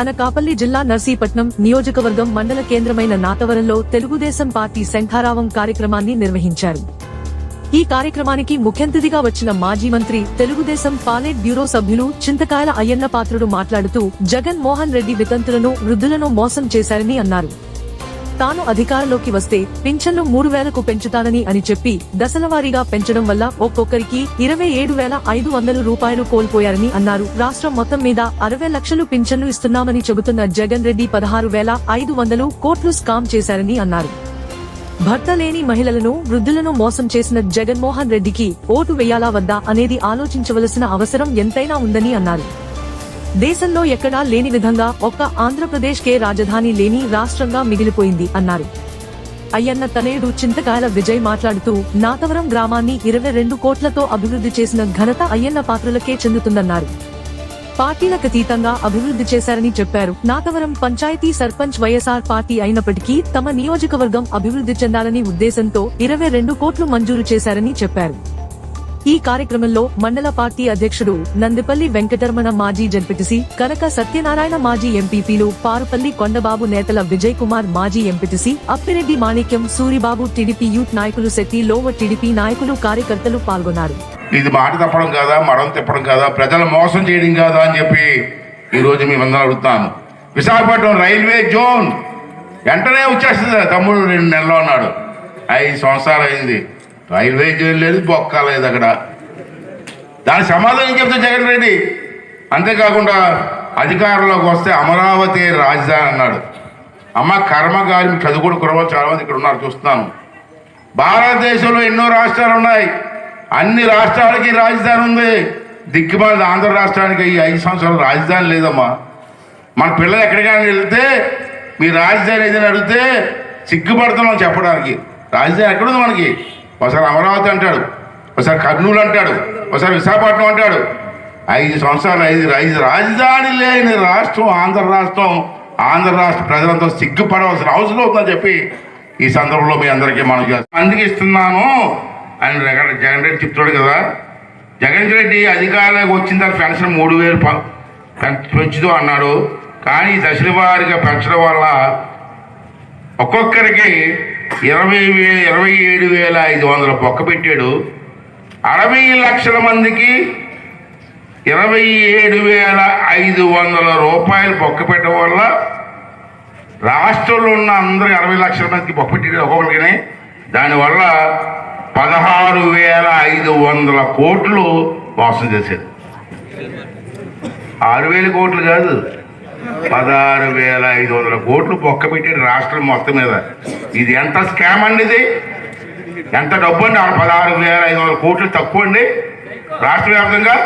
అనకాపల్లి జిల్లా నర్సీపట్నం నియోజకవర్గం మండల కేంద్రమైన నాతవరంలో తెలుగుదేశం పార్టీ శంఖారావం కార్యక్రమాన్ని నిర్వహించారు. ఈ కార్యక్రమానికి ముఖ్యంతిథిగా వచ్చిన మాజీ మంత్రి తెలుగుదేశం పాలెట్ బ్యూరో సభ్యులు చింతకాయల అయ్యన్న పాత్రుడు మాట్లాడుతూ జగన్ మోహన్ రెడ్డి వితంతులను వృద్ధులను మోసం చేశారని అన్నారు. తాను అధికారంలోకి వస్తే పింఛన్లు మూడు వేలకు పెంచుతానని అని చెప్పి దశలవారీగా పెంచడం వల్ల ఒక్కొక్కరికి ఇరవై ఏడు వేల ఐదు వందల రూపాయలు కోల్పోయారని అన్నారు. రాష్ట్రం మొత్తం మీద అరవై లక్షలు పింఛన్లు ఇస్తున్నామని చెబుతున్న జగన్ రెడ్డి పదహారు వేల ఐదు వందలు కోట్లు స్కామ్ చేశారని అన్నారు. భర్త లేని మహిళలను వృద్ధులను మోసం చేసిన జగన్మోహన్ రెడ్డికి ఓటు వేయాలా వద్దా అనేది ఆలోచించవలసిన అవసరం ఎంతైనా ఉందని అన్నారు. దేశంలో ఎక్కడా లేని విధంగా ఒక్క ఆంధ్రప్రదేశ్ కే రాజధాని లేని రాష్ట్రంగా మిగిలిపోయింది అన్నారు. అయ్యన్న తనయుడు చింతకాయల విజయ్ మాట్లాడుతూ నాతవరం గ్రామాన్ని ఇరవై రెండు కోట్లతో అభివృద్ధి చేసిన ఘనత అయ్యన్న పాత్రలకే చెందుతుందన్నారు. పార్టీలకు అతీతంగా అభివృద్ధి చేశారని చెప్పారు. నాతవరం పంచాయతీ సర్పంచ్ వైఎస్ఆర్ పార్టీ అయినప్పటికీ తమ నియోజకవర్గం అభివృద్ధి చెందాలని ఉద్దేశంతో ఇరవై రెండు కోట్లు మంజూరు చేశారని చెప్పారు. ఈ కార్యక్రమంలో మండల పార్టీ అధ్యక్షుడు నందిపల్లి వెంకటరమణ మాజీ జడ్పీటీసీ కనక సత్యనారాయణ మాజీ ఎంపీపీలు పారుపల్లి కొండబాబు నేతల విజయ్ కుమార్ మాజీ MPTC Appireddy Manikyam Suribabu TDP youth నాయకులు శెట్టి లోవ టీడీపీ నాయకులు కార్యకర్తలు పాల్గొన్నారు. ఇది మాట తప్పడం కాదా? మడం తిప్పడం కాదా? ప్రజలు మోసం చేయడం కాదా అని చెప్పి ఈరోజు మేమందరం అడుగుతాను విశాఖపట్నం రైల్వే జోన్ వెంటనే వచ్చేస్తుంది. తమ్ముడు రెండు నెలలు ఉన్నాడు. ఐదు సంవత్సరాలు అయింది. రైల్వే జైలు లేదు బొక్క లేదు అక్కడ. దాని సమాధానం చెప్తే జగన్ రెడ్డి అంతేకాకుండా అధికారంలోకి వస్తే అమరావతి రాజధాని అన్నాడు. అమ్మ కర్మగారి చదువుకుని కురవాళ్ళు చాలామంది ఇక్కడ ఉన్నారు చూస్తున్నాను. భారతదేశంలో ఎన్నో రాష్ట్రాలు ఉన్నాయి. అన్ని రాష్ట్రాలకి రాజధాని ఉంది. దిక్కుమాలి ఆంధ్ర రాష్ట్రానికి ఈ ఐదు సంవత్సరాలు రాజధాని లేదమ్మా. మన పిల్లలు ఎక్కడికైనా వెళ్తే మీ రాజధాని ఏదైనా అడిగితే సిగ్గుపడుతున్నాం చెప్పడానికి. రాజధాని ఎక్కడుంది మనకి? ఒకసారి అమరావతి అంటాడు ఒకసారి కర్నూలు అంటాడు ఒకసారి విశాఖపట్నం అంటాడు. ఐదు సంవత్సరాలు ఐదు ఐదు రాజధాని లేని రాష్ట్రం ఆంధ్ర రాష్ట్రం ఆంధ్ర రాష్ట్ర ప్రజలంతా సిగ్గుపడవలసిన అవసరం అవుతుందని చెప్పి ఈ సందర్భంలో మీ అందరికీ మనం అందుకు ఇస్తున్నాను అని జగన్ రెడ్డి చెప్తాడు కదా. జగన్ రెడ్డి అధికారంలోకి వచ్చిన తర్వాత పెన్షన్ మూడు వేలు పెంచుతూ అన్నాడు. కానీ దశల వారీగా పెంచడం వల్ల ఒక్కొక్కరికి ఇరవై వే ఇరవై ఏడు వేల ఐదు వందల పొక్క పెట్టాడు. అరవై లక్షల మందికి ఇరవై ఏడు వేల ఐదు వందల రూపాయలు బొక్క పెట్టడం వల్ల రాష్ట్రంలో ఉన్న అందరూ అరవై లక్షల మందికి బొక్క పెట్టాడు ఒక్కొక్కరికనే దానివల్ల పదహారు వేల ఐదు వందల కోట్లు మోసం చేశారు ఆరు వేల కోట్లు కాదు. పదహారు వేల ఐదు వందల కోట్లు బొక్క పెట్టాడు రాష్ట్రం మొత్తం మీద. ఇది ఎంత స్కామ్ అండి ఇది? ఎంత డబ్బు అండి? పదహారు వేల ఐదు వందల కోట్లు తక్కువ అండి. రాష్ట్ర వ్యాప్తంగా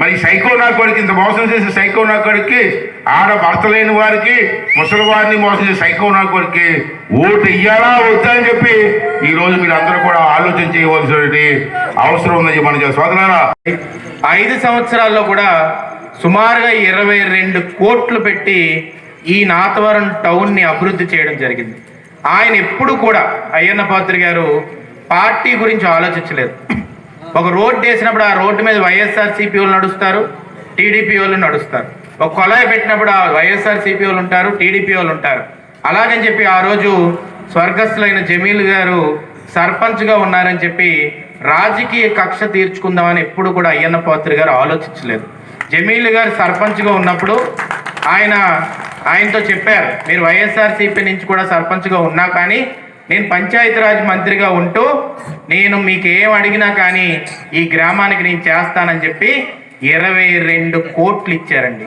మరి సైకో నాకోడికి ఇంత మోసం చేసే సైకో నాకోడికి ఆడ భర్త లేని వారికి ముసలి వారిని మోసం చేసే సైకో నాకోడికి ఓటు ఇయ్యాలా వద్దా అని చెప్పి ఈ రోజు మీరు అందరూ కూడా ఆలోచన చేయవలసిన అవసరం ఉందని మన సోదరారా ఐదు సంవత్సరాల్లో కూడా సుమారుగా ఇరవై రెండు కోట్లు పెట్టి ఈ నాతవరం టౌన్ని అభివృద్ధి చేయడం జరిగింది. ఆయన ఎప్పుడు కూడా అయ్యన్న పాత్రి గారు పార్టీ గురించి ఆలోచించలేదు. ఒక రోడ్డు వేసినప్పుడు ఆ రోడ్డు మీద వైఎస్ఆర్ సిపి వాళ్ళు నడుస్తారు టీడీపీ వాళ్ళు నడుస్తారు. ఒక కొలాయి పెట్టినప్పుడు ఆ వైఎస్ఆర్ సిపి వాళ్ళు ఉంటారు టీడీపీ వాళ్ళు ఉంటారు. అలాగని చెప్పి ఆ రోజు స్వర్గస్థులైన జమీల్ గారు సర్పంచ్గా ఉన్నారని చెప్పి రాజకీయ కక్ష తీర్చుకుందామని ఎప్పుడు కూడా అయ్యన్న పాత్రి గారు ఆలోచించలేదు. జమీల్ గారు సర్పంచ్గా ఉన్నప్పుడు ఆయన ఆయనతో చెప్పారు మీరు వైఎస్ఆర్సీపీ నుంచి కూడా సర్పంచ్గా ఉన్నా కానీ నేను పంచాయతీరాజ్ మంత్రిగా ఉంటూ నేను మీకు ఏం అడిగినా కానీ ఈ గ్రామానికి నేను చేస్తానని చెప్పి ఇరవై రెండు కోట్లు ఇచ్చారండి.